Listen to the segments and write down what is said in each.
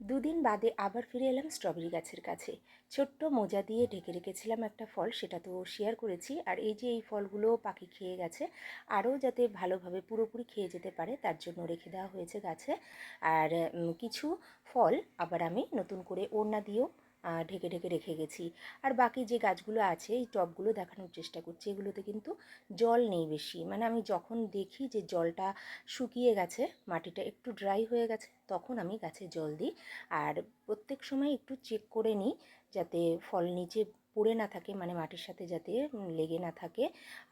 দুদিন বাদে আবার ফিরে এলাম স্ট্রবেরি গাছের কাছে। ছোট্ট মোজা দিয়ে ঢেকে রেখেছিলাম একটা ফল, সেটা তো শেয়ার করেছি। আর এই যে এই ফলগুলো পাখি খেয়ে গেছে, আরও যাতে ভালোভাবে পুরোপুরি খেয়ে যেতে পারে, তার জন্য রেখে দেওয়া হয়েছে গাছে। আর কিছু ফল আবার আমি নতুন করে ওড়না দিয়েও ঢেকে ঢেকে রেখে গেছি। আর বাকি যে গাছগুলো আছে, এই টবগুলো দেখানোর চেষ্টা করছি। এগুলোতে কিন্তু জল নেই বেশি। মানে আমি যখন দেখি যে জলটা শুকিয়ে গেছে, মাটিটা একটু ড্রাই হয়ে গেছে তখন আমি গাছে জল দিই। আর প্রত্যেক সময় একটু চেক করে নিই যাতে ফল নিচে পড়ে না থাকে মানে মাটির সাথে যাতে লেগে না থাকে।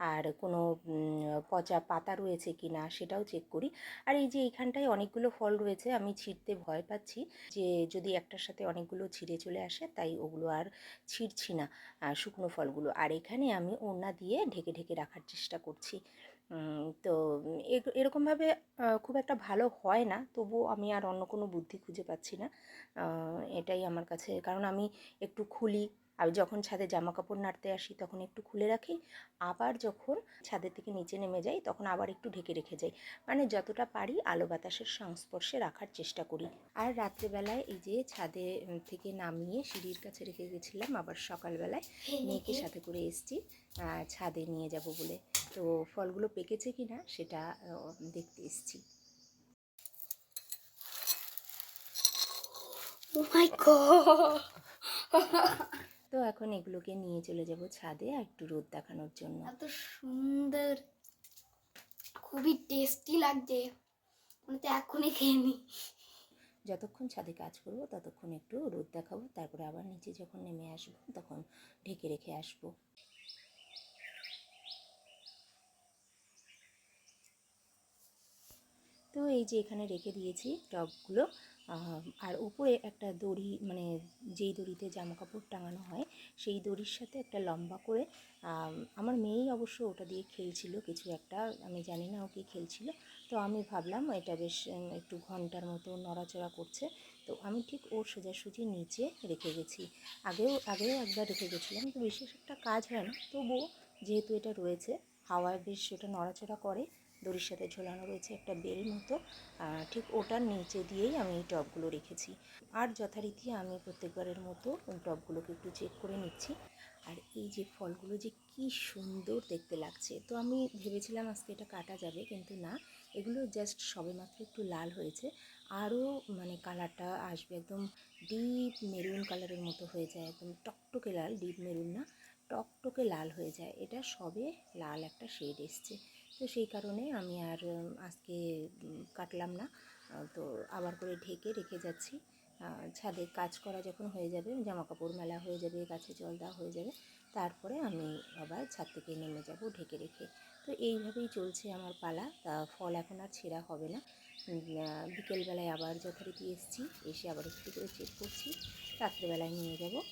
আর কোনো পচা পাতা রয়েছে কি না সেটাও চেক করি। আর এই যে এইখানটায় অনেকগুলো ফল রয়েছে, আমি ছিঁড়তে ভয় পাচ্ছি যে যদি একটার সাথে অনেকগুলো ছিঁড়ে চলে আসে, তাই ওগুলো আর ছিঁড়ছি না শুকনো ফলগুলো। আর এখানে আমি ওড়না দিয়ে ঢেকে ঢেকে রাখার চেষ্টা করছি। তো এরকমভাবে খুব একটা ভালো হয় না। তবুও আমি আর অন্য কোনো বুদ্ধি খুঁজে পাচ্ছি না। এটাই আমার কাছে। কারণ আমি একটু খুলি। আর যখন ছাদে জামা কাপড় নাড়তে আসি তখন একটু খুলে রাখি। আবার যখন ছাদের থেকে নিচে নেমে যাই তখন আবার একটু ঢেকে রেখে যাই। মানে যতটা পারি আলো বাতাসের সংস্পর্শে রাখার চেষ্টা করি। আর রাত্রেবেলায় এই যে ছাদে থেকে নামিয়ে সিঁড়ির কাছে রেখে গেছিলাম আবার সকালবেলায় মেয়েকে সাথে করে এসছি ছাদে নিয়ে যাব বলে। তো ফলগুলো পেকেছে কি না সেটা দেখতে এসছি। Oh! তো এখন এগুলোকে নিয়ে চলে যাব ছাদে আর একটু রোদ দেখানোর জন্য। এত সুন্দর। খুবই টেস্টি লাগছে। মনে তো এখনই খেয়ে নি যতক্ষণ ছাদে কাজ করব ততক্ষণ একটু রোদ দেখাবো তারপরে আবার নিচে যখন নেমে আসব তখন ঢেকে রেখে আসব। তো এই যে এখানে রেখে দিয়েছি টবগুলো আহ, আর উপরে একটা দড়ি মানে যেই দড়িতে জামা কাপড় টাঙানো হয় সেই দড়ির সাথে একটা লম্বা করে আমার মেয়েই অবশ্য ওটা দিয়ে খেলছিল কিছু একটা আমি জানি না ও কি খেলছিল তো আমি ভাবলাম এটা বেশ একটু ঘণ্টার মতো নড়াচড়া করছে তো আমি ঠিক ওর সোজাসুজি নিচে রেখে গেছি। আগেও আগেও একবার রেখে গেছিলাম তো বিশেষ একটা কাজ হয় না তবুও যেহেতু এটা রয়েছে হাওয়ায় বেশ ওটা নড়াচড়া করে দড়ির সাথে ঝোলানো রয়েছে একটা বেল মতো। আহ, ঠিক ওটার নিচে দিয়েই আমি এই টবগুলো রেখেছি। আর যথারীতি আমি প্রত্যেকবারের মতো ওই টবগুলোকে একটু চেক করে নিচ্ছি। আর এই যে ফলগুলো যে কি সুন্দর দেখতে লাগছে। তো আমি ভেবেছিলাম আজকে এটা কাটা যাবে কিন্তু না। এগুলো জাস্ট সবেমাত্র একটু লাল হয়েছে। আরও মানে কালারটা আসবে একদম ডিপ মেরুন কালারের মতো হয়ে যায়। একদম টকটকে লাল ডিপ মেরুন না। টকটকে লাল হয়ে যায়। এটা সবে লাল একটা শেড এসছে। তো সেই কারণে আমি আর আজকে কাটলাম না। তো আবার করে ঢেকে রেখে যাচ্ছি। ছাদে কাজ করা যখন হয়ে যাবে জামা কাপড় মেলা হয়ে যাবে, গাছে জল দেওয়া হয়ে যাবে, তারপরে আমি আবার ছাদ থেকে নেমে যাব ঢেকে রেখে। তো এইভাবেই চলছে আমার পালা। তা ফল এখন আর ছেঁড়া হবে না। বিকেলবেলায় আবার যথারীতি এসছি, এসে আবার একটু করে চেক করছি। রাত্রেবেলায় নিয়ে যাব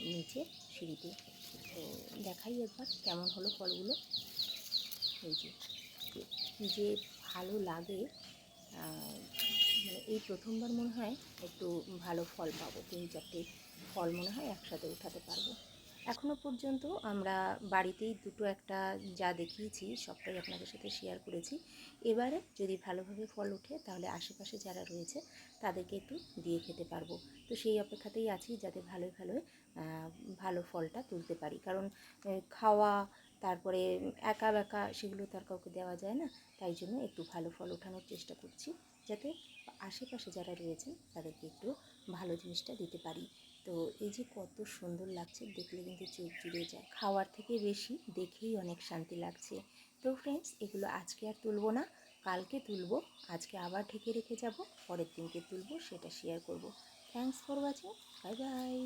নিচে সিঁড়িতে। তো দেখাই একবার কেমন হলো ফলগুলো। এই যে, যে- ভালো লাগে মানে এই প্রথমবার মনে হয় একটু ভালো ফল পাবো। তিন চারটে ফল মনে হয় একসাথে উঠাতে পারব। এখনও পর্যন্ত আমরা বাড়িতেই দুটো একটা যা দেখিয়েছি, সবটাই আপনাদের সাথে শেয়ার করেছি। এবারে যদি ভালোভাবে ফল ওঠে, তাহলে আশেপাশে যারা রয়েছে, তাদেরকে একটু দিয়ে খেতে পারব। তো সেই অপেক্ষাতেই আছি, যাতে ভালোই ভালোই ভালো ফলটা তুলতে পারি। কারণ খাওয়া, তারপরে একা বেকা সেগুলো তো আর কাউকে দেওয়া যায় না। তাই জন্য একটু ভালো ফল ওঠানোর চেষ্টা করছি, যাতে আশেপাশে যারা রয়েছেন, তাদেরকে একটু ভালো জিনিসটা দিতে পারি। তো এই যে কত সুন্দর লাগছে, দেখলে কিন্তু চোখ জুড়ে যায়। খাওয়ার থেকে বেশি দেখেই অনেক শান্তি লাগছে। তো ফ্রেন্ডস এগুলো আজকে আর তুলবো না, কালকে তুলবো, আজকে আবার ঢেকে রেখে যাব, পরের দিনকে তুলবো, সেটা শেয়ার করব। Thanks for watching bye bye